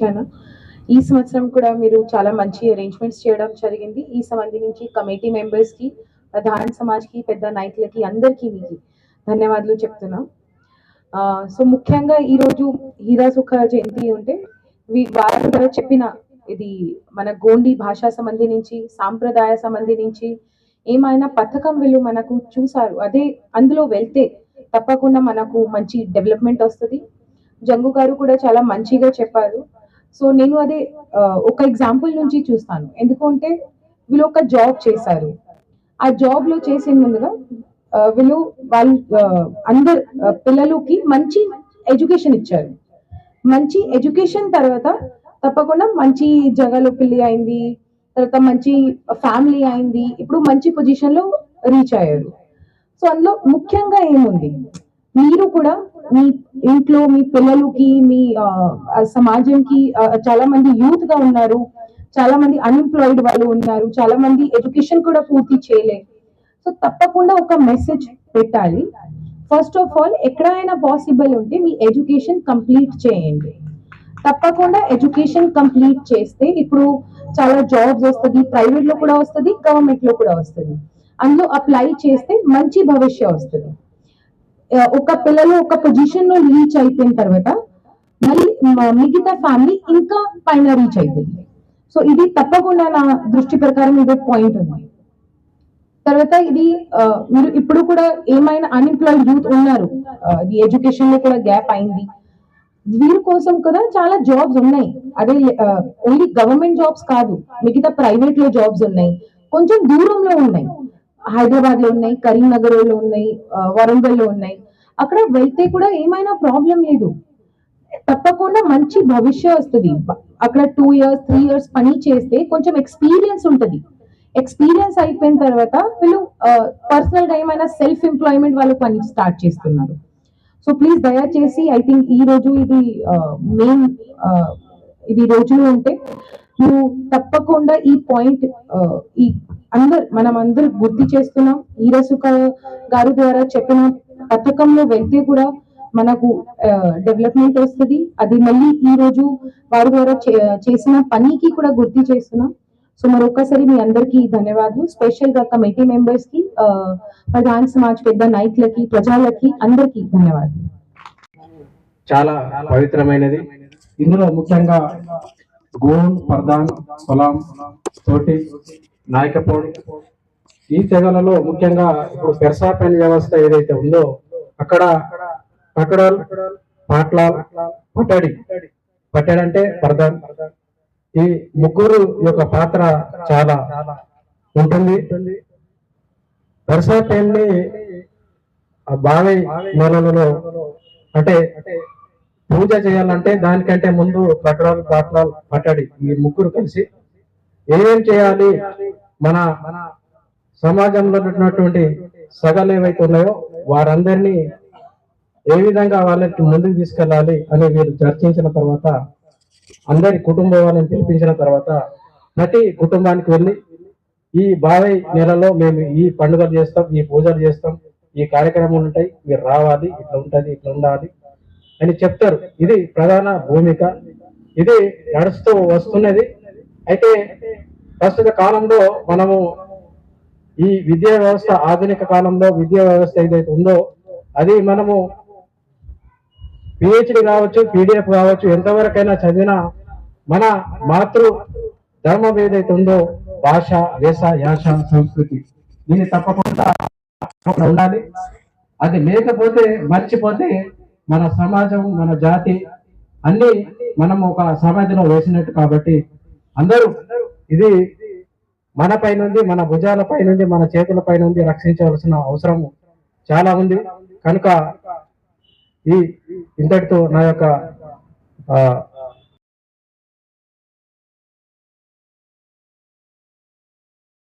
వచ్చాను ఈ సంవత్సరం కూడా మీరు చాలా మంచి అరేంజ్మెంట్స్ చేయడం జరిగింది. ఈ సంబంధించి కమిటీ మెంబర్స్కి ప్రధాన సమాజ్కి పెద్ద నాయకులకి అందరికీ మీకు ధన్యవాదాలు చెప్తున్నాం. సో ముఖ్యంగా ఈ రోజు హీరా సుఖ జయంతి ఉంటే వారు చెప్పిన ఇది మన గోండి భాష సంబంధించి సాంప్రదాయ సంబంధించి ఏమైనా పథకం వీళ్ళు మనకు చూసారు అదే అందులో వెళ్తే తప్పకుండా మనకు మంచి డెవలప్మెంట్ వస్తుంది. జంగు గారు కూడా చాలా మంచిగా చెప్పారు. సో నేను అదే ఒక ఎగ్జాంపుల్ నుంచి చూస్తాను. ఎందుకంటే వీళ్ళు ఒక జాబ్ చేశారు. ఆ జాబ్లో చేసే ముందుగా వీళ్ళు వాళ్ళు అందరు పిల్లలకి మంచి ఎడ్యుకేషన్ ఇచ్చారు. మంచి ఎడ్యుకేషన్ తర్వాత తప్పకుండా మంచి జగలో పెళ్ళి అయింది తర్వాత మంచి ఫ్యామిలీ అయింది ఇప్పుడు మంచి పొజిషన్లో రీచ్ అయ్యారు. సో అందులో ముఖ్యంగా ఏముంది? మీరు కూడా మీ ఇంట్లో మీ పిల్లలకి మీ సమాజంకి చాలా మంది యూత్గా ఉన్నారు చాలా మంది అన్ఎంప్లాయిడ్ వాళ్ళు ఉన్నారు చాలా మంది ఎడ్యుకేషన్ కూడా పూర్తి చేయలే. సో తప్పకుండా ఒక మెసేజ్ పెట్టాలి. ఫస్ట్ ఆఫ్ ఆల్ ఎక్కడైనా పాసిబుల్ ఉంటే మీ ఎడ్యుకేషన్ కంప్లీట్ చేయండి. తప్పకుండా ఎడ్యుకేషన్ కంప్లీట్ చేస్తే ఇప్పుడు చాలా జాబ్స్ వస్తుంది ప్రైవేట్లో కూడా వస్తుంది గవర్నమెంట్లో కూడా వస్తుంది. అందులో అప్లై చేస్తే మంచి భవిష్య వస్తుంది. ఒక పిల్లలు ఒక పొజిషన్లో రీచ్ అయిపోయిన తర్వాత మళ్ళీ మిగతా ఫ్యామిలీ ఇంకా పైన రీచ్ అవుతుంది సో ఇది తప్పకుండా నా దృష్టి ప్రకారం ఇది పాయింట్ ఉంది. తర్వాత ఇది మీరు ఇప్పుడు కూడా ఏమైనా అన్ఎంప్లాయిడ్ యూత్ ఉన్నారు ఇది ఎడ్యుకేషన్లో కూడా గ్యాప్ అయింది. వీరి కోసం కూడా చాలా జాబ్స్ ఉన్నాయి. అదే ఓన్లీ గవర్నమెంట్ జాబ్స్ కాదు మిగతా ప్రైవేట్లో జాబ్స్ ఉన్నాయి. కొంచెం దూరంలో ఉన్నాయి. హైదరాబాద్లో ఉన్నాయి కరీంనగర్లో ఉన్నాయి వరంగల్లో ఉన్నాయి. అక్కడ వెళ్తే కూడా ఏమైనా ప్రాబ్లం లేదు. తప్పకుండా మంచి భవిష్య వస్తుంది. అక్కడ టూ ఇయర్స్ త్రీ ఇయర్స్ పని చేస్తే కొంచెం ఎక్స్పీరియన్స్ ఉంటుంది. ఎక్స్పీరియన్స్ అయిపోయిన తర్వాత వీళ్ళు పర్సనల్గా ఏమైనా సెల్ఫ్ ఎంప్లాయ్మెంట్ వాళ్ళు పని స్టార్ట్ చేస్తున్నారు. సో ప్లీజ్ దయచేసి ఐ థింక్ ఈ రోజు ఇది మెయిన్ ఇది రోజులు ఉంటే నువ్వు తప్పకుండా ఈ పాయింట్ ఈ అందరు మనం అందరు గుర్తు చేస్తున్నాం. ఈరసుక గారు ద్వారా చెప్పిన పథకంలో వెళ్తే కూడా మనకు డెవలప్మెంట్ వస్తుంది. అది మళ్ళీ ఈ రోజు వారి ద్వారా చేసిన పనికి కూడా గుర్తు చేస్తున్నాం. సో మరొకసారి మీ అందరికీ ధన్యవాదాలు. స్పెషల్గా కమిటీ మెంబర్స్కి ప్రధాన సమాజ్ పెద్ద నాయకులకి ప్రజలకి అందరికీ ధన్యవాదాలు. చాలా పవిత్రమైనది. ఇందులో ముఖ్యంగా గోన్ పర్దాన్ సొలాం తోటి నాయకపోడు. ఈ తెగలలో ముఖ్యంగా ఇప్పుడు పెర్సాపెన్ వ్యవస్థ ఏదైతే ఉందో అక్కడ పకడల్ పాట్లాల్ పటడి. పటడి అంటే పర్దాన్. ఈ ముగ్గురు యొక్క పాత్ర చాలా ఉంటుంది. పెర్సాపెన్ని ఆ బావి మనలలో అంటే పూజ చేయాలంటే దానికంటే ముందు పట్టడాలు పాటలాలు పట్టడి ఈ ముగ్గురు కలిసి. ఏం చేయాలి? మన సమాజంలో ఉన్నటువంటి సగలు ఏవైతే ఉన్నాయో వారందరినీ ఏ విధంగా వాళ్ళకి ముందుకు తీసుకెళ్ళాలి అని వీరు చర్చించిన తర్వాత అందరి కుటుంబ వాళ్ళని పిలిపించిన తర్వాత ప్రతి కుటుంబానికి వెళ్ళి ఈ బావై నెలలో మేము ఈ పండుగలు చేస్తాం ఈ పూజలు చేస్తాం ఈ కార్యక్రమాలు ఉంటాయి మీరు రావాలి ఇట్లా ఉంటుంది ఇట్లా ఉండాలి. అని చెప్తారు. ఇది ప్రధాన భూమిక. ఇది నడుస్తూ వస్తున్నది. అయితే ప్రస్తుత కాలంలో మనము ఈ విద్యా వ్యవస్థ ఆధునిక కాలంలో విద్యా వ్యవస్థ ఏదైతే ఉందో అది మనము పిహెచ్డి కావచ్చు పీడిఎఫ్ కావచ్చు ఎంతవరకైనా చదివినా మన మాతృ ధర్మం ఏదైతే ఉందో భాష వేష యాష సంస్కృతి దీన్ని తప్పకుండా ఉండాలి. అది లేకపోతే మర్చిపోతే మన సమాజం మన జాతి అన్ని మనం ఒక సమాధిలో వేసినట్టు కాబట్టి అందరూ ఇది మన పైనుంది మన భుజాల పైనుంది మన చేతుల పైనుంది రక్షించవలసిన అవసరం చాలా ఉంది. కనుక ఈ ఇంతటితో నా యొక్క ఆ,